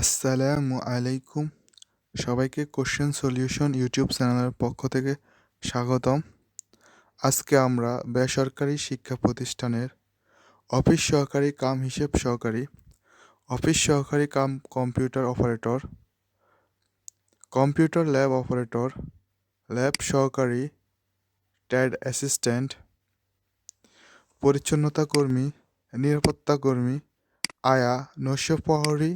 আসসালামু আলাইকুম। সবাইকে কোশ্চেন সলিউশন ইউটিউব চ্যানেলের পক্ষ থেকে স্বাগতম। আজকে আমরা বেসরকারি শিক্ষা প্রতিষ্ঠানের অফিস সহকারী কাম হিসেব সহকারী, অফিস সহকারী cum computer operator, computer lab operator, lab সহকারী ট্যাড অ্যাসিস্ট্যান্ট, পরিচ্ছন্নতা কর্মী, নিরাপত্তা কর্মী, আয়া নৈশ প্রহরী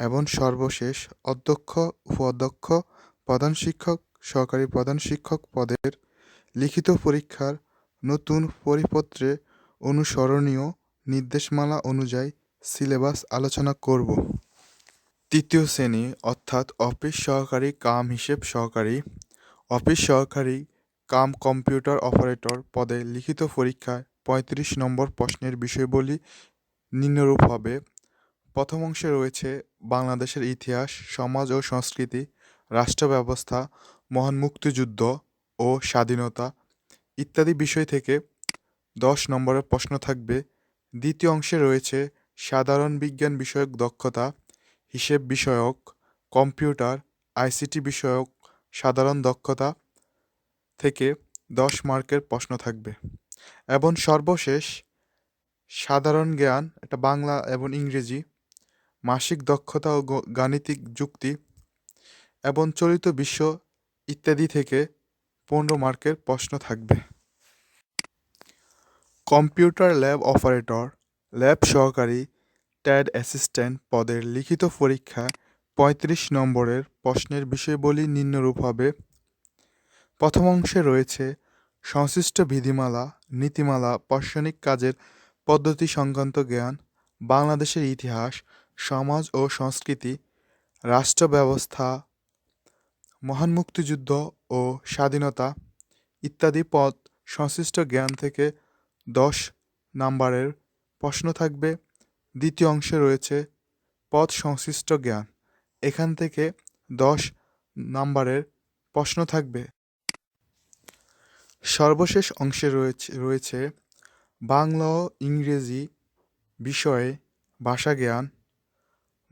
এবং সর্বশেষ অধ্যক্ষ উপ-অধ্যক্ষ প্রধান শিক্ষক, সহকারী প্রধান শিক্ষক পদের লিখিত পরীক্ষার নতুন পরিপত্রে অনুসরণীয় নির্দেশমালা অনুযায়ী সিলেবাস আলোচনা করব। তৃতীয় শ্রেণি, অর্থাৎ অফিস সহকারী কাম হিসেব সহকারী, অফিস সহকারী কাম কম্পিউটার অপারেটর পদে লিখিত পরীক্ষায় পঁয়ত্রিশ নম্বর প্রশ্নের বিষয়বলী নিম্নরূপ হবে। প্রথম অংশে রয়েছে বাংলাদেশের ইতিহাস, সমাজ ও সংস্কৃতি রাষ্ট্র ব্যবস্থা মহান মুক্তিযুদ্ধ ও স্বাধীনতা ইত্যাদি বিষয় থেকে দশ নম্বরের প্রশ্ন থাকবে। দ্বিতীয় অংশে রয়েছে সাধারণ বিজ্ঞান বিষয়ক দক্ষতা, হিসেব বিষয়ক, কম্পিউটার, আইসিটি বিষয়ক সাধারণ দক্ষতা থেকে দশ মার্কের প্রশ্ন থাকবে। এবং সর্বশেষ সাধারণ জ্ঞান, এটা বাংলা এবং ইংরেজি মাসিক দক্ষতা ও গাণিতিক যুক্তি এবং চলিত বিশ্ব ইত্যাদি থেকে পনেরো মার্কের প্রশ্ন থাকবে। কম্পিউটার ল্যাব অপারেটর, ল্যাব সহকারী ট্যাড অ্যাসিস্ট্যান্ট পদের লিখিত পরীক্ষা পঁয়ত্রিশ নম্বরের প্রশ্নের বিষয়বলী নিম্নরূপ হবে। প্রথম অংশে রয়েছে সংশ্লিষ্ট বিধিমালা, নীতিমালা, প্রশাসনিক কাজের পদ্ধতি সংক্রান্ত জ্ঞান, বাংলাদেশের ইতিহাস সমাজ ও সংস্কৃতি রাষ্ট্র ব্যবস্থা মহান মুক্তিযুদ্ধ ও স্বাধীনতা ইত্যাদি পদ সংশ্লিষ্ট জ্ঞান থেকে দশ নাম্বারের প্রশ্ন থাকবে। দ্বিতীয় অংশে রয়েছে পদ সংশ্লিষ্ট জ্ঞান। এখান থেকে দশ নাম্বারের প্রশ্ন থাকবে। সর্বশেষ অংশে রয়েছে রয়েছে বাংলা ও ইংরেজি বিষয়ে ভাষা জ্ঞান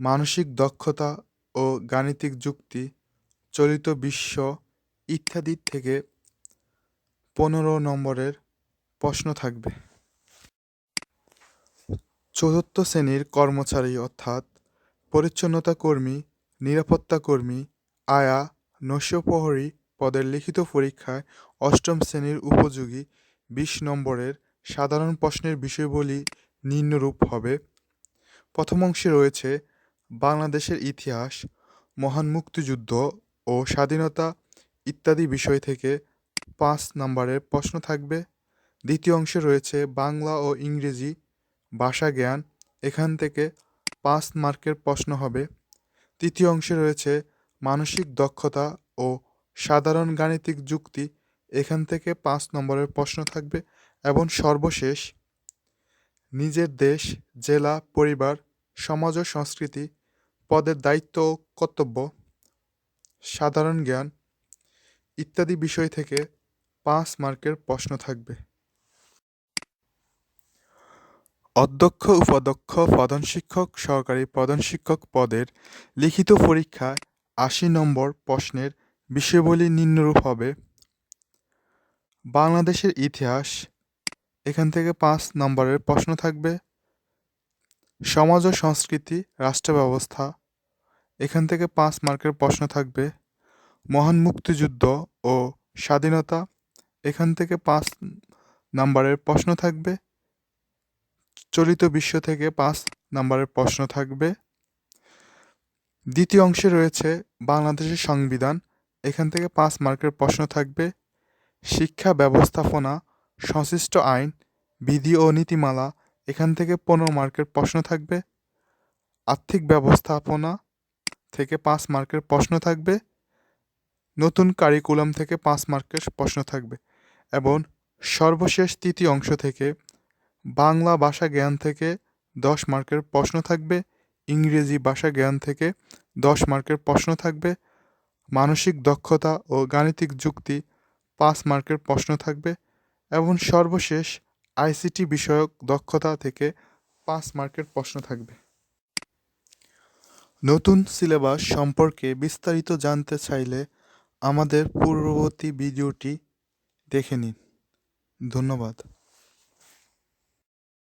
মানসিক দক্ষতা ও গাণিতিক যুক্তি, চলিত বিশ্ব ইত্যাদি থেকে পনেরো নম্বরের প্রশ্ন থাকবে। চতুর্থ শ্রেণির কর্মচারী অর্থাৎ পরিচ্ছন্নতা কর্মী, নিরাপত্তা কর্মী, আয়া নৈশপ্রহরী পদের লিখিত পরীক্ষায় অষ্টম শ্রেণির উপযোগী বিশ নম্বরের সাধারণ প্রশ্নের বিষয়বলী নিম্নরূপ হবে। প্রথম অংশে রয়েছে বাংলাদেশের ইতিহাস, মহান মুক্তিযুদ্ধ ও স্বাধীনতা ইত্যাদি বিষয় থেকে পাঁচ নম্বরের প্রশ্ন থাকবে। দ্বিতীয় অংশে রয়েছে বাংলা ও ইংরেজি ভাষা জ্ঞান এখান থেকে পাঁচ মার্কের প্রশ্ন হবে। তৃতীয় অংশে রয়েছে মানসিক দক্ষতা ও সাধারণ গাণিতিক যুক্তি। এখান থেকে পাঁচ নম্বরের প্রশ্ন থাকবে। এবং সর্বশেষ, নিজের দেশ, জেলা, পরিবার সমাজ ও সংস্কৃতি পদের দায়িত্ব ও কর্তব্য, সাধারণ জ্ঞান ইত্যাদি বিষয় থেকে পাঁচ মার্কের প্রশ্ন থাকবে। অধ্যক্ষ, উপাধ্যক্ষ, প্রধান শিক্ষক, সহকারী প্রধান শিক্ষক পদের লিখিত পরীক্ষায় আশি নম্বর প্রশ্নের বিষয়বলী নিম্নরূপ হবে। বাংলাদেশের ইতিহাস, এখান থেকে পাঁচ নম্বরের প্রশ্ন থাকবে। সমাজ ও সংস্কৃতি, রাষ্ট্র ব্যবস্থা, এখান থেকে পাঁচ মার্কের প্রশ্ন থাকবে। মহান মুক্তিযুদ্ধ ও স্বাধীনতা, এখান থেকে পাঁচ নাম্বারের প্রশ্ন থাকবে। চলিত বিশ্ব থেকে পাঁচ নাম্বারের প্রশ্ন থাকবে। দ্বিতীয় অংশে রয়েছে বাংলাদেশের সংবিধান, এখান থেকে পাঁচ মার্কের প্রশ্ন থাকবে। শিক্ষা ব্যবস্থাপনা, সংশ্লিষ্ট আইন, বিধি ও নীতিমালা এখান থেকে পনেরো মার্কের প্রশ্ন থাকবে। আর্থিক ব্যবস্থাপনা থেকে পাঁচ মার্কের প্রশ্ন থাকবে। নতুন কারিকুলাম থেকে পাঁচ মার্কের প্রশ্ন থাকবে এবং সর্বশেষ তৃতীয় অংশ থেকে বাংলা ভাষা জ্ঞান থেকে দশ মার্কের প্রশ্ন থাকবে। ইংরেজি ভাষা জ্ঞান থেকে দশ মার্কের প্রশ্ন থাকবে। মানসিক দক্ষতা ও গাণিতিক যুক্তি পাঁচ মার্কের প্রশ্ন থাকবে এবং সর্বশেষ আইসিটি বিষয়ক দক্ষতা থেকে পাঁচ মার্কের প্রশ্ন থাকবে। নতুন সিলেবাস সম্পর্কে বিস্তারিত জানতে চাইলে আমাদের পূর্ববর্তী ভিডিওটি দেখে নিন। ধন্যবাদ।